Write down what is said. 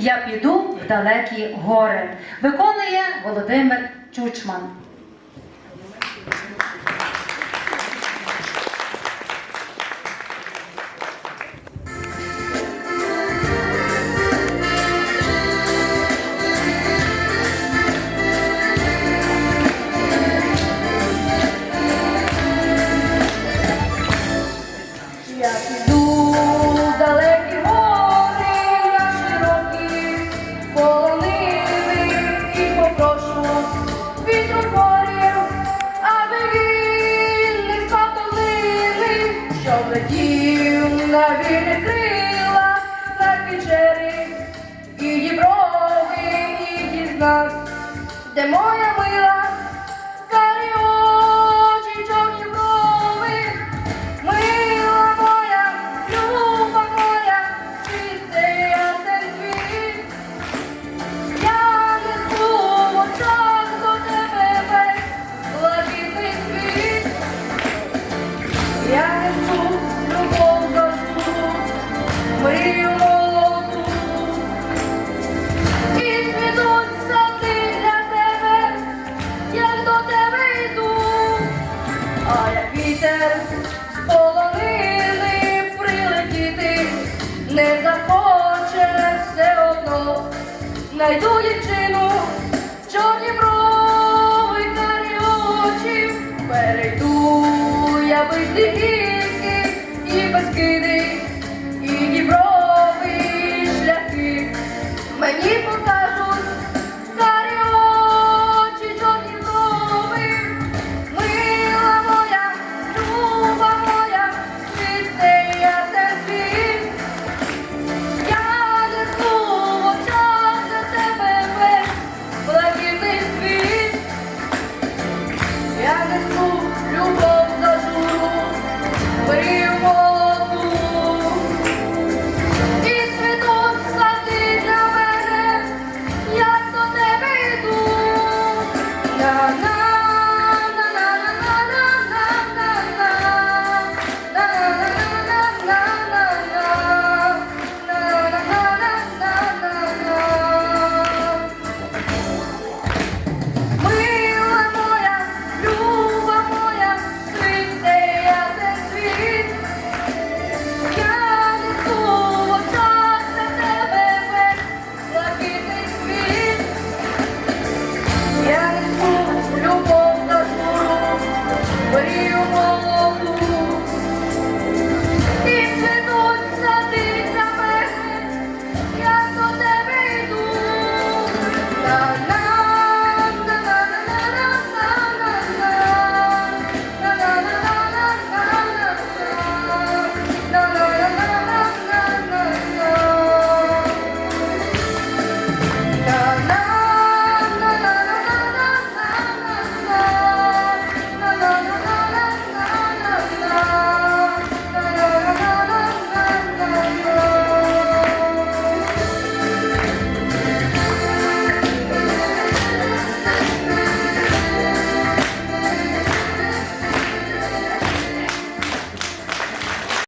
Я піду в далекі гори. Виконує Володимир Чучман. На вільних крилах, на печери і діброви, і дізнав, де моя мила, карі очі, чорні. Мила моя, люба моя, світе ясен світ. Я несу до тебе весь світ. Я несу любов вітер сполонили прилетіти не захоче все одно. Найду дівчину, чорні брови, карі очі, перейду я без дії. love.